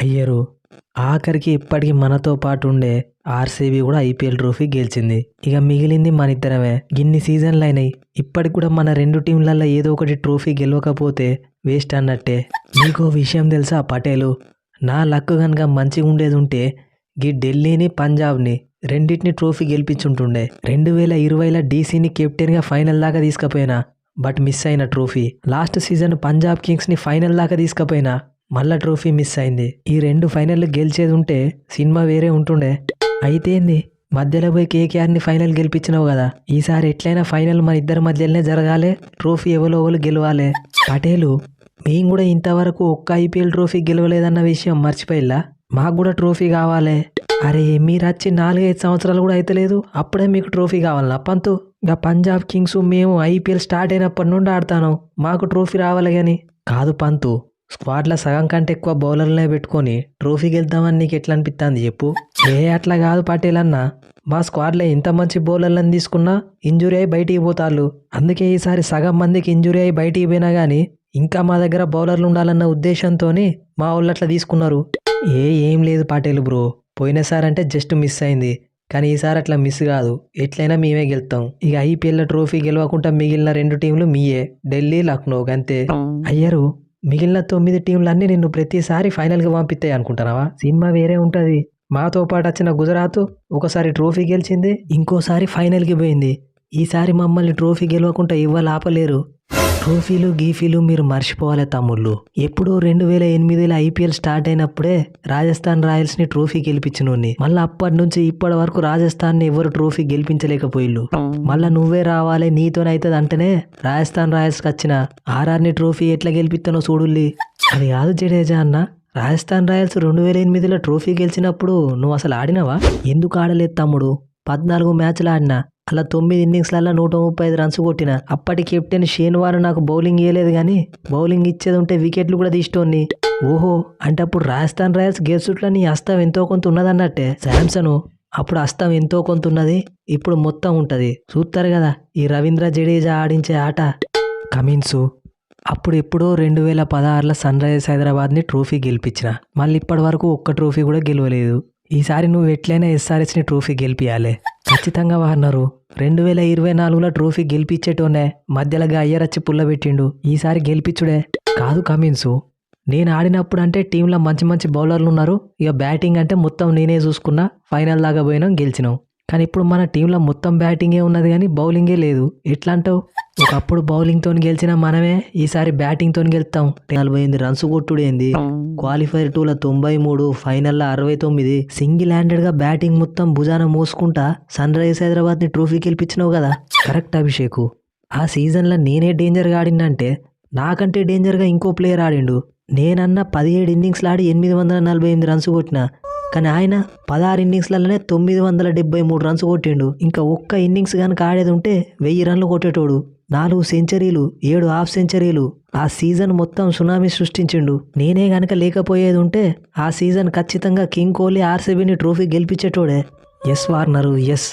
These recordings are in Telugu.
అయ్యరు. ఆఖరికి ఇప్పటికి మనతో పాటు ఉండే ఆర్సీబీ కూడా ఐపీఎల్ ట్రోఫీ గెలిచింది. ఇక మిగిలింది మన ఇద్దరమే గిన్ని సీజన్లు అయినాయి. ఇప్పటికి కూడా మన రెండు టీంలలో ఏదో ఒకటి ట్రోఫీ గెలవకపోతే వేస్ట్ అన్నట్టే. నీకో విషయం తెలుసా పటేలు? నా లక్ కనుక మంచిగా ఉండేది ఉంటే గీ ఢిల్లీని పంజాబ్ని రెండింటిని ట్రోఫీ గెలిపించుంటుండే. రెండు వేల ఇరవైలో డీసీని కెప్టెన్గా ఫైనల్ దాకా తీసుకుపోయినా బట్ మిస్ అయిన ట్రోఫీ. లాస్ట్ సీజన్ పంజాబ్ కింగ్స్ని ఫైనల్ దాకా తీసుకుపోయినా మళ్ళా ట్రోఫీ మిస్ అయింది. ఈ రెండు ఫైనల్ గెలిచేది ఉంటే సినిమా వేరే ఉంటుండే. అయితే ఏంది? మధ్యలో పోయి కేకేఆర్ని ఫైనల్ గెలిపించినావు కదా. ఈసారి ఎట్లయినా ఫైనల్ మన ఇద్దరి మధ్యలోనే జరగాలి. ట్రోఫీ ఎవరో ఒకరు గెలవాలి. పటేలు మేము కూడా ఇంతవరకు ఒక్క ఐపీఎల్ ట్రోఫీ గెలవలేదన్న విషయం మర్చిపోయిల్లా? మాకు కూడా ట్రోఫీ కావాలి. అరే మీరు వచ్చి నాలుగైదు సంవత్సరాలు కూడా అయితలేదు. అప్పుడే మీకు ట్రోఫీ కావాలి పంతు ఇక పంజాబ్ కింగ్స్ మేము ఐపీఎల్ స్టార్ట్ అయినప్పటి నుండి ఆడతాను. మాకు ట్రోఫీ రావాలి కానీ కాదు పంతు స్క్వాడ్లో సగం కంటే ఎక్కువ బౌలర్లే పెట్టుకొని ట్రోఫీ గెలుద్దామని నీకు ఎట్లా అనిపిస్తుంది చెప్పు? ఏ అట్లా కాదు పాటిల్ అన్న మా స్క్వాడ్లో ఇంత మంచి బౌలర్లను తీసుకున్నా ఇంజురీ అయి బయటికి పోతాళ్ళు. అందుకే ఈసారి సగం మందికి ఇంజురీ అయి బయటికి పోయినా కానీ ఇంకా మా దగ్గర బౌలర్లు ఉండాలన్న ఉద్దేశంతోనే మా వాళ్ళు అట్లా తీసుకున్నారు. ఏ ఏం లేదు పాటేలు బ్రో. పోయినసారి అంటే జస్ట్ మిస్ అయింది. కానీ ఈసారి అట్లా మిస్ కాదు. ఎట్లయినా మేమే గెలుతాం. ఇక ఐపీఎల్ ట్రోఫీ గెలవకుండా మిగిలిన రెండు టీంలు మీయే. ఢిల్లీ లక్నో అంతే అయ్యారు! మిగిలిన తొమ్మిది టీంలన్నీ నిన్ను ప్రతిసారి ఫైనల్గా పంపిస్తాయి అనుకుంటున్నావా? సినిమా వేరే ఉంటుంది. మాతో పాటు వచ్చిన గుజరాత్ ఒకసారి ట్రోఫీ గెలిచింది ఇంకోసారి ఫైనల్కి పోయింది. ఈసారి మమ్మల్ని ట్రోఫీ గెలవకుండా ఇవ్వాలి ఆపలేరు ట్రోఫీలు గీఫీలు మీరు మర్చిపోవాలి తమ్ముళ్ళు. ఎప్పుడో రెండు వేల ఎనిమిదిలో ఐపీఎల్ స్టార్ట్ అయినప్పుడే రాజస్థాన్ రాయల్స్ని ట్రోఫీ గెలిపించినోని మళ్ళీ అప్పటి నుంచి ఇప్పటి వరకు రాజస్థాన్ని ఎవరు ట్రోఫీ గెలిపించలేకపోయిళ్ళు. మళ్ళా నువ్వే రావాలి నీతోనైతుంది అంటేనే రాజస్థాన్ రాయల్స్కి వచ్చిన ఆర్ఆర్ని ట్రోఫీ ఎట్లా గెలిపిస్తానో చూడుల్లి. అది కాదు జడేజా అన్న. రాజస్థాన్ రాయల్స్ రెండు వేల ఎనిమిదిలో ట్రోఫీ గెలిచినప్పుడు నువ్వు అసలు ఆడినావా? ఎందుకు ఆడలేదు తమ్ముడు? పద్నాలుగు మ్యాచ్లు ఆడిన అలా తొమ్మిది ఇన్నింగ్స్లలో నూట ముప్పై ఐదు రన్స్ కొట్టిన. అప్పటి కెప్టెన్ షేన్వార్ నాకు బౌలింగ్ ఇవ్వలేదు కానీ బౌలింగ్ ఇచ్చేది ఉంటే వికెట్లు కూడా తీసుకోండి ఓహో అంటే అప్పుడు రాజస్థాన్ రాయల్స్ గెలుచుట్లో నీ హస్తం ఎంతో కొంత ఉన్నదన్నట్టే. శాంసన్ అప్పుడు హస్తం ఎంతో కొంత ఉన్నది ఇప్పుడు మొత్తం ఉంటుంది. చూస్తారు కదా ఈ రవీంద్ర జడేజా ఆడించే ఆట. కమిన్సు అప్పుడు ఎప్పుడో రెండు వేల పదహారులో సన్ రైజర్స్ హైదరాబాద్ని ట్రోఫీ గెలిపించిన. మళ్ళీ ఇప్పటి వరకు ఒక్క ట్రోఫీ కూడా గెలవలేదు. ఈసారి నువ్వు ఎట్లయినా ఎస్ఆర్ఎస్ని ట్రోఫీ గెలిపియాలి. ఖచ్చితంగా వాడినారు రెండు వేల ఇరవై నాలుగులో ట్రోఫీ గెలిపించేటోనే మధ్యలోగా అయ్యరచ్చి పుల్లబెట్టిండు. ఈసారి గెలిపించుడే కాదు కమిన్సు. నేను ఆడినప్పుడు అంటే టీంలో మంచి మంచి బౌలర్లు ఉన్నారు ఇక బ్యాటింగ్ అంటే మొత్తం నేనే చూసుకున్నా. ఫైనల్ దాకా పోయినాం గెలిచినాం. కానీ ఇప్పుడు మన టీంలో మొత్తం బ్యాటింగే ఉన్నది కానీ బౌలింగే లేదు. ఎట్లా అంటావు ఒకప్పుడు బౌలింగ్తో గెలిచిన మనమే ఈసారి బ్యాటింగ్తో గెలుస్తాం. నలభై ఎనిమిది రన్స్ కొట్టుడేంది. క్వాలిఫైర్ టూల తొంభై మూడు ఫైనల్లో అరవై తొమ్మిది సింగిల్ హ్యాండెడ్గా బ్యాటింగ్ మొత్తం భుజాన మోసుకుంటా సన్ రైజర్స్ హైదరాబాద్ని ట్రోఫీ గెలిపించినావు కదా? కరెక్ట్ అభిషేకు. ఆ సీజన్లో నేనే డేంజర్గా ఆడిందంటే నాకంటే డేంజర్గా ఇంకో ప్లేయర్ ఆడిండు. నేనన్నా పదిహేడు ఇన్నింగ్స్లు ఆడి ఎనిమిది వందల నలభై ఎనిమిది రన్స్ కొట్టిన. కానీ ఆయన పదహారు ఇన్నింగ్స్లలోనే తొమ్మిది వందల డెబ్బై మూడు రన్స్ కొట్టిండు. ఇంకా ఒక్క ఇన్నింగ్స్ కనుక ఆడేది ఉంటే వెయ్యి రన్లు కొట్టేటోడు. నాలుగు సెంచరీలు ఏడు హాఫ్ సెంచరీలు. ఆ సీజన్ మొత్తం సునామీ సృష్టించిండు. నేనే గనక లేకపోయేది ఉంటే ఆ సీజన్ ఖచ్చితంగా కింగ్ కోహ్లీ ఆర్సీబీని ట్రోఫీ గెలిపించేటోడే. Yes Warner yes.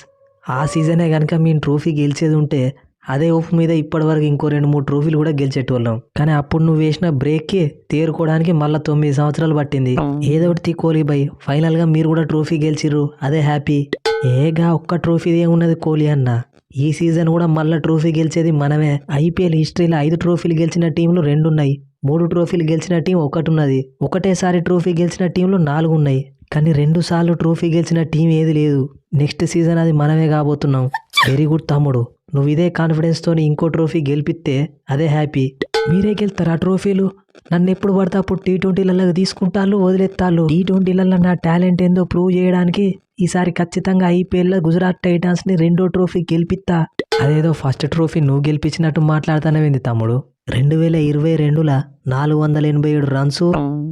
ఆ సీజనే కనుక మీ ట్రోఫీ గెలిచేది ఉంటే అదే ఊపు మీద ఇప్పటివరకు ఇంకో రెండు మూడు ట్రోఫీలు కూడా గెలిచేటోళ్ళం. కానీ అప్పుడు నువ్వు వేసిన బ్రేక్కి తేరుకోవడానికి మళ్ళీ తొమ్మిది సంవత్సరాలు పట్టింది. ఏదో ఒకటి తీ కోహ్లీ బై ఫైనల్గా మీరు కూడా ట్రోఫీ గెలిచిర్రు. అదే హ్యాపీ. ఏగా ఒక్క ట్రోఫీ ఏమున్నది కోహ్లీ అన్న. ఈ సీజన్ కూడా మళ్ళీ ట్రోఫీ గెలిచేది మనమే. ఐపీఎల్ హిస్టరీలో ఐదు ట్రోఫీలు గెలిచిన టీంలు రెండు ఉన్నాయి మూడు ట్రోఫీలు గెలిచిన టీం ఒకటి ఉన్నది ఒకటేసారి ట్రోఫీ గెలిచిన టీంలు నాలుగు ఉన్నాయి కానీ రెండు సార్లు ట్రోఫీ గెలిచిన టీం ఏది లేదు. నెక్స్ట్ సీజన్ అది మనమే కాబోతున్నాం. వెరీ గుడ్ తమ్ముడు. నువ్వు ఇదే కాన్ఫిడెన్స్ తోని ఇంకో ట్రోఫీ గెలిపిస్తే అదే హ్యాపీ మీరే గెలుతారు ఆ ట్రోఫీలు నన్ను ఎప్పుడు పడితే అప్పుడు టీ ట్వంటీలలో తీసుకుంటాళ్ళు వదిలేస్తాళ్ళు టీ ట్వంటీలలో నా టాలెంట్ ఏందో ప్రూవ్ చేయడానికి ఈసారి ఖచ్చితంగా ఐపీఎల్లో గుజరాత్ టైటాన్స్ని రెండో ట్రోఫీ గెలిపిస్తా అదేదో ఫస్ట్ ట్రోఫీ నువ్వు గెలిపించినట్టు మాట్లాడుతానవేంది తమ్ముడు? రెండు వేల ఇరవై రెండుల నాలుగు వందల ఎనభై ఏడు రన్స్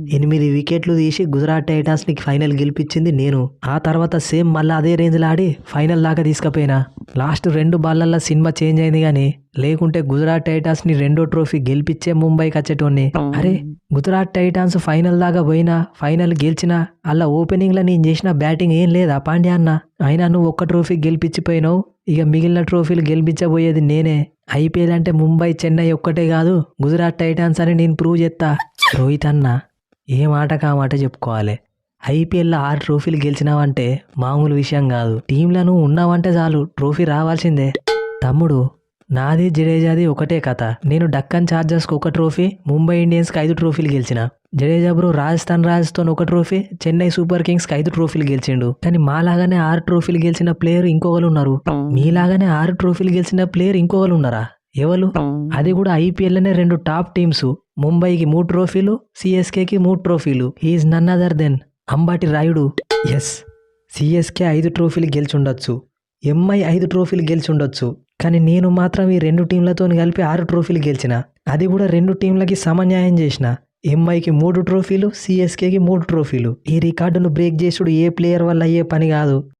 ఎనిమిది వికెట్లు తీసి గుజరాత్ టైటాన్స్ని ఫైనల్ గెలిపించింది నేను. ఆ తర్వాత సేమ్ మళ్ళీ అదే రేంజ్లో ఆడి ఫైనల్ దాకా తీసుకుపోయినా. లాస్ట్ రెండు బాళ్ళల్లో సినిమా చేంజ్ అయింది కానీ లేకుంటే గుజరాత్ టైటాన్స్ని రెండో ట్రోఫీ గెలిపించే ముంబైకి వచ్చేటోని అరే గుజరాత్ టైటాన్స్ ఫైనల్ దాకా పోయినా ఫైనల్ గెలిచినా అలా ఓపెనింగ్లో నేను చేసిన బ్యాటింగ్ ఏం లేదా పాండ్యా అన్న? అయినా నువ్వు ఒక్క ట్రోఫీ గెలిపించిపోయినావు ఇక మిగిలిన ట్రోఫీలు గెలిపించబోయేది నేనే. ఐపీఎల్ అంటే ముంబై చెన్నై ఒక్కటే కాదు గుజరాత్ టైటాన్స్ అని నేను ప్రూవ్ చేస్తా రోహిత్ అన్న ఏం ఆట కా మాట చెప్పుకోవాలి? ఐపీఎల్లో ఆరు ట్రోఫీలు గెలిచినావంటే మామూలు విషయం కాదు. టీంలను ఉన్నావంటే చాలు ట్రోఫీ రావాల్సిందే. తమ్ముడు నాది జడేజాది ఒకటే కథ. నేను డక్కన్ ఛార్జర్స్కి ఒక ట్రోఫీ ముంబై ఇండియన్స్కి ఐదు ట్రోఫీలు గెలిచిన. జడేజా బ్రో రాజస్థాన్ రాయల్స్తో ఒక ట్రోఫీ చెన్నై సూపర్ కింగ్స్కి ఐదు ట్రోఫీలు గెలిచిండు. కానీ మాలాగానే ఆరు ట్రోఫీలు గెలిచిన ప్లేయర్ ఇంకొకరు ఉన్నారు. మీలాగానే ఆరు ట్రోఫీలు గెలిచిన ప్లేయర్ ఇంకొకరు ఉన్నారా? ఎవరు? అది కూడా ఐపీఎల్లోనే రెండు టాప్ టీమ్స్. ముంబైకి మూడు ట్రోఫీలు సిఎస్కేకి మూడు ట్రోఫీలు. He is none other than Ambati Rayudu. Yes CSK ఐదు ట్రోఫీలు గెలిచుండొచ్చు. ఎంఐ ఐదు ట్రోఫీలు గెలిచి ఉండొచ్చు కానీ నేను మాత్రం ఈ రెండు టీంలతో కలిపి ఆరు ట్రోఫీలు గెలిచిన అది కూడా రెండు టీంలకి సమన్యాయం చేసిన. ఎంఐకి మూడు ట్రోఫీలు సిఎస్కేకి మూడు ట్రోఫీలు. ఈ రికార్డును బ్రేక్ చేసుడు ఏ ప్లేయర్ వల్ల అయ్యే పని కాదు.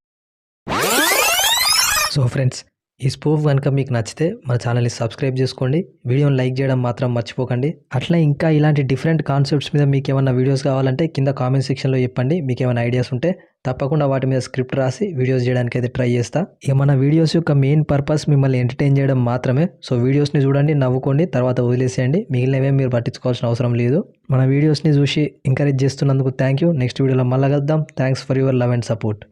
సో ఫ్రెండ్స్ ఈ స్పూఫ్ కనుక మీకు నచ్చితే మన ఛానల్ని సబ్స్క్రైబ్ చేసుకోండి. వీడియోని లైక్ చేయడం మాత్రం మర్చిపోకండి. అట్లా ఇంకా ఇలాంటి డిఫరెంట్ కాన్సెప్ట్స్ మీద మీకు ఏమైనా వీడియోస్ కావాలంటే కింద కామెంట్ సెక్షన్లో చెప్పండి. మీకు ఏమైనా ఐడియాస్ ఉంటే తప్పకుండా వాటి మీద స్క్రిప్ట్ రాసి వీడియోస్ చేయడానికి అయితే ట్రై చేస్తా. ఇక మన వీడియోస్ యొక్క మెయిన్ పర్పస్ మిమ్మల్ని ఎంటర్టైన్ చేయడం మాత్రమే. సో వీడియోస్ని చూడండి నవ్వుకోండి తర్వాత వదిలేసేయండి. మిగిలినవే మీరు పట్టించుకోవాల్సిన అవసరం లేదు. మన వీడియోస్ని చూసి ఎంకరేజ్ చేస్తున్నందుకు థ్యాంక్ యూ నెక్స్ట్ వీడియోలో మళ్ళీ కలుద్దాం. Thanks for your love and support